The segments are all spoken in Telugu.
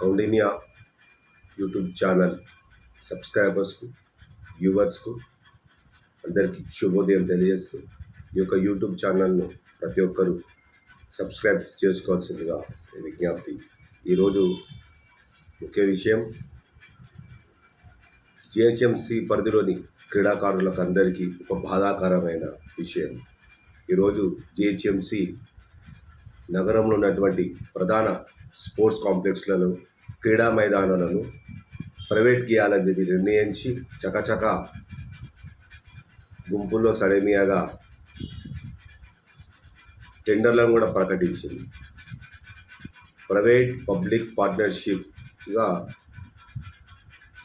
కౌండిన్యా యూట్యూబ్ ఛానల్ సబ్స్క్రైబర్స్కు వ్యూవర్స్కు అందరికీ శుభోదయం తెలియజేస్తూ ఈ యొక్క యూట్యూబ్ ఛానల్ను ప్రతి ఒక్కరూ సబ్స్క్రైబ్ చేసుకోవాల్సిందిగా విజ్ఞప్తి. ఈరోజు ముఖ్య విషయం జిహెచ్ఎంసి పరిధిలోని క్రీడాకారులకు అందరికీ ఒక బాధాకరమైన విషయం. ఈరోజు జిహెచ్ఎంసి నగరంలో ఉన్నటువంటి ప్రధాన స్పోర్ట్స్ కాంప్లెక్స్లలో క్రీడా మైదానాలను ప్రైవేట్ గీయాలని చెప్పి నిర్ణయించి చకచక గుంపుల్లో సడేమియాగా టెండర్లను కూడా ప్రకటించింది. ప్రైవేట్ పబ్లిక్ పార్ట్నర్షిప్గా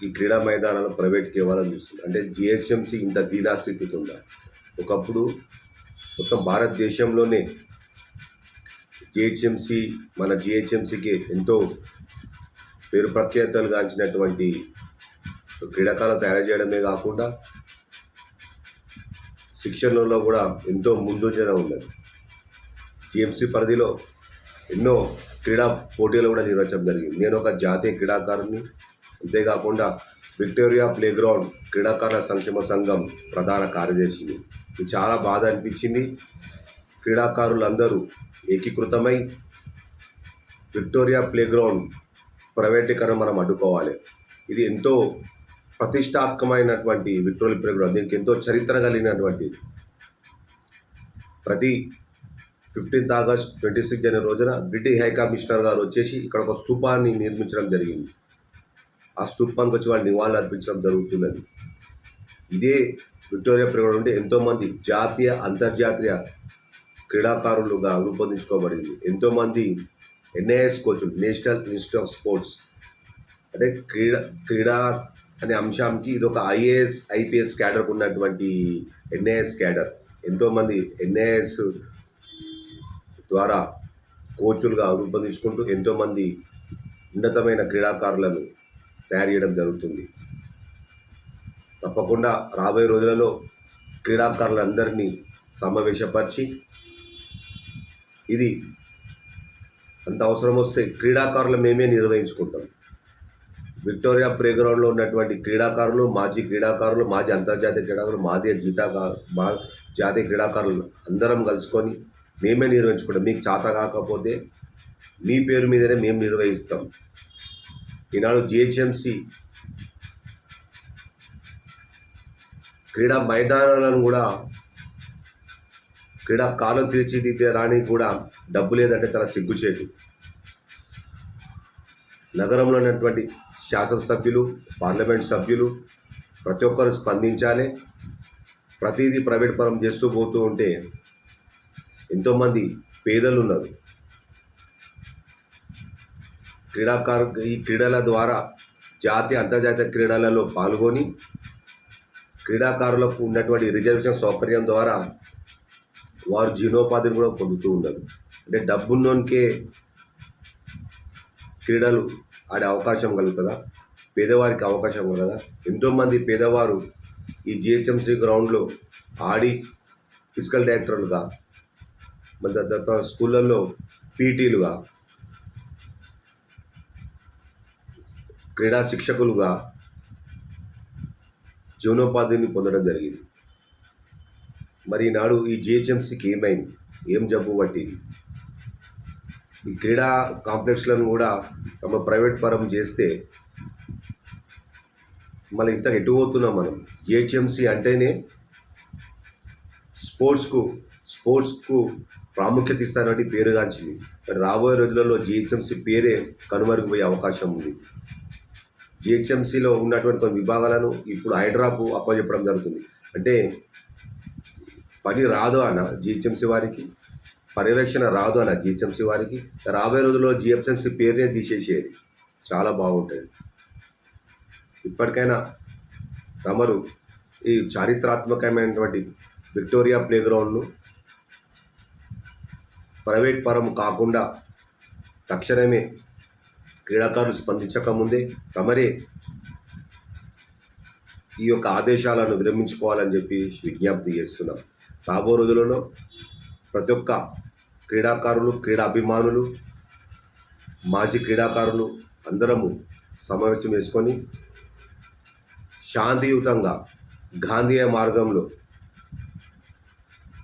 ఈ క్రీడా మైదానాలు ప్రైవేట్కి ఇవ్వాలని చూస్తుంది. అంటే జిహెచ్ఎంసీ ఇంత దీనాస్థితికి ఉందా? ఒకప్పుడు మొత్తం భారతదేశంలోనే జిహెచ్ఎంసీ మన జిహెచ్ఎంసీకి ఎంతో పేరు ప్రఖ్యాతలు గాంచినటువంటి క్రీడాకారులు తయారు చేయడమే కాకుండా శిక్షణలో కూడా ఎంతో ముందుంజన ఉన్నది. జిఎంసీ పరిధిలో ఎన్నో క్రీడా పోటీలు కూడా నిర్వహించడం జరిగింది. నేను ఒక జాతీయ క్రీడాకారుని అంతేకాకుండా విక్టోరియా ప్లేగ్రౌండ్ క్రీడాకారుల సంక్షేమ సంఘం ప్రధాన కార్యదర్శిని. ఇది చాలా బాధ అనిపించింది. క్రీడాకారులందరూ ఏకీకృతమై విక్టోరియా ప్లేగ్రౌండ్ ప్రైవేటీకరణ మనం అడ్డుకోవాలి. ఇది ఎంతో ప్రతిష్టాత్మకమైనటువంటి విక్టోరియల్ ప్లేగ్రౌండ్ దీనికి ఎంతో చరిత్ర కలిగినటువంటి. ప్రతి ఫిఫ్టీన్త్ ఆగస్ట్ ట్వంటీ సిక్స్ అనే రోజున బ్రిటిష్ హై కమిషనర్ గారు వచ్చేసి ఇక్కడ ఒక స్తూపాన్ని నిర్మించడం జరిగింది. ఆ స్తూపానికి వచ్చి వాళ్ళు నివాళులు అర్పించడం జరుగుతున్నది. ఇదే విక్టోరియా ప్లేగ్రౌండ్ నుండి ఎంతోమంది జాతీయ అంతర్జాతీయ క్రీడాకారులుగా రూపొందించుకోబడింది. ఎంతోమంది NIS coach national institute of sports. అంటే క్రీడా క్రీడా అనే అంశానికి ఇది ఒక ఐఏఎస్ ఐపీఎస్ క్యాడర్కు ఉన్నటువంటి ఎన్ఐఎస్ క్యాడర్. ఎంతోమంది ఎన్ఐఎస్ ద్వారా కోచులుగా రూపొందించుకుంటూ ఎంతోమంది ఉన్నతమైన క్రీడాకారులను తయారు చేయడం జరుగుతుంది. తప్పకుండా రాబోయే రోజులలో క్రీడాకారులందరినీ సమావేశపరిచి ఇది అంత అవసరం వస్తే క్రీడాకారులు మేమే నిర్వహించుకుంటాం. విక్టోరియా ప్లేగ్రౌండ్లో ఉన్నటువంటి క్రీడాకారులు మాజీ క్రీడాకారులు మాజీ అంతర్జాతీయ క్రీడాకారులు మాదే జీతాకారు మా జాతీయ క్రీడాకారులు అందరం కలుసుకొని మేమే నిర్వహించుకుంటాం. మీకు చాత కాకపోతే మీ పేరు మీదనే మేము నిర్వహిస్తాం. ఈనాడు జిహెచ్ఎంసి క్రీడా మైదానాలను కూడా క్రీడా కాలం తీర్చిదిద్దే కూడా డబ్బు లేదంటే చాలా సిగ్గుచేటు. నగరంలో ఉన్నటువంటి శాసనసభ్యులు పార్లమెంట్ సభ్యులు ప్రతి ఒక్కరు స్పందించాలి. ప్రతిదీ ప్రైవేట్ పరం చేస్తూ పోతూ ఉంటే ఎంతోమంది పేదలు ఉన్నారు. క్రీడాకారు ఈ క్రీడల ద్వారా జాతీయ అంతర్జాతీయ క్రీడలలో పాల్గొని క్రీడాకారులకు ఉన్నటువంటి రిజర్వేషన్ సౌకర్యం ద్వారా వారు జీవనోపాధిని కూడా పొందుతూ ఉండరు. అంటే డబ్బున్నోనికే క్రీడలు ఆడే అవకాశం కలుగుతుందా? పేదవారికి అవకాశం కలదా? ఎంతోమంది పేదవారు ఈ జిహెచ్ఎంసీ గ్రౌండ్లో ఆడి ఫిజికల్ డైరెక్టర్లుగా మన తర్వాత స్కూళ్ళల్లో పీటీలుగా క్రీడా శిక్షకులుగా జీవనోపాధిని పొందడం జరిగింది. మరి నాడు ఈ జిహెచ్ఎంసీకి ఏమైంది? ఏం జబ్బు పట్టింది? ఈ క్రీడా కాంప్లెక్స్లను కూడా తమ ప్రైవేట్ పరం చేస్తే మళ్ళీ ఇంత ఎటు పోతున్నాం మనం? జిహెచ్ఎంసీ అంటేనే స్పోర్ట్స్కు స్పోర్ట్స్కు ప్రాముఖ్యత ఇస్తానంటే పేరుగాంచింది మరి రాబోయే రోజులలో జిహెచ్ఎంసీ పేరే కనుమరుగుపోయే అవకాశం ఉంది. జిహెచ్ఎంసీలో ఉన్నటువంటి కొన్ని విభాగాలను ఇప్పుడు హైడ్రాకు అప్పచెప్పడం జరుగుతుంది. అంటే పని రాదు అన్న జిహెచ్ఎంసీ వారికి. పర్యవేక్షణ రాదు అన్న జిహెచ్ఎంసీ వారికి. రాబోయే రోజుల్లో జిహెచ్ఎంసీ పేరునే తీసేసేది చాలా బాగుంటుంది ఇప్పటికైనా తమరు ఈ చారిత్రాత్మకమైనటువంటి విక్టోరియా ప్లేగ్రౌండ్ను ప్రైవేట్ పరం కాకుండా తక్షణమే క్రీడాకారులు స్పందించకముందే తమరే ఈ యొక్క ఆదేశాలను విరమించుకోవాలని చెప్పి విజ్ఞప్తి చేస్తున్నాం. రాబో రోజులలో ప్రతి ఒక్క క్రీడాకారులు క్రీడా అభిమానులు మాజీ క్రీడాకారులు అందరము సమావేశం వేసుకొని శాంతియుతంగా గాంధీయ మార్గంలో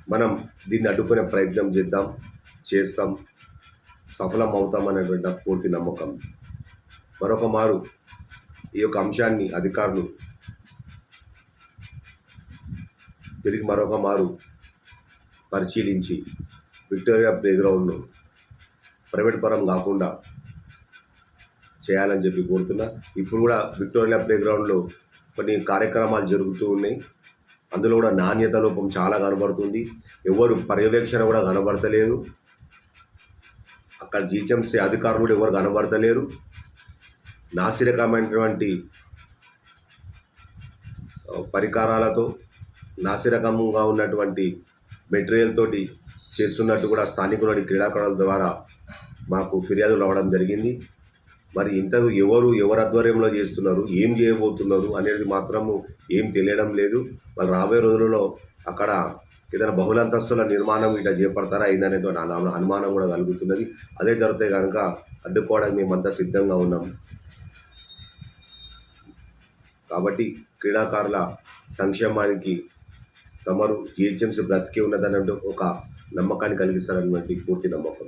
మనం దీన్ని అడ్డుకునే ప్రయత్నం చేద్దాం చేస్తాం సఫలం అవుతామనేటువంటి నాకు పూర్తి నమ్మకం. మరొక మారు ఈ యొక్క అంశాన్ని అధికారులు తిరిగి మరొక మారు పరిశీలించి విక్టోరియా ప్లేగ్రౌండ్ను ప్రైవేట్ పరం కాకుండా చేయాలని చెప్పి కోరుతున్నా. ఇప్పుడు కూడా విక్టోరియా ప్లేగ్రౌండ్లో కొన్ని కార్యక్రమాలు జరుగుతూ ఉన్నాయి. అందులో కూడా నాణ్యత లోపం చాలా కనబడుతుంది. ఎవరు పర్యవేక్షణ కూడా కనబడతలేదు. అక్కడ జీహెచ్ఎంసీ అధికారులు కూడా ఎవరు కనబడతలేరు. నాసిరకమైనటువంటి పరికరాలతో నాసిరకంగా ఉన్నటువంటి మెటీరియల్ తోటి చేస్తున్నట్టు కూడా స్థానికులని క్రీడాకారుల ద్వారా మాకు ఫిర్యాదులు రావడం జరిగింది. మరి ఇంతకు ఎవరు ఎవరు ఆధ్వర్యంలో చేస్తున్నారు ఏం చేయబోతున్నారు అనేది మాత్రము ఏం తెలియడం లేదు. మరి రాబోయే రోజులలో అక్కడ ఏదైనా బహుళంతస్తుల నిర్మాణం ఇట్లా చేపడతారా అయిందనేటువంటి అనుమానం కూడా కలుగుతున్నది. అదే జరిగితే కనుక అడ్డుకోవడానికి మేమంతా సిద్ధంగా ఉన్నాం. కాబట్టి క్రీడాకారుల సంక్షేమానికి తమరు జిహెచ్ఎంసీ బ్రతికే ఉన్నదన్నట్టు ఒక నమ్మకాన్ని కలిగిస్తారన్నటువంటి పూర్తి నమ్మకం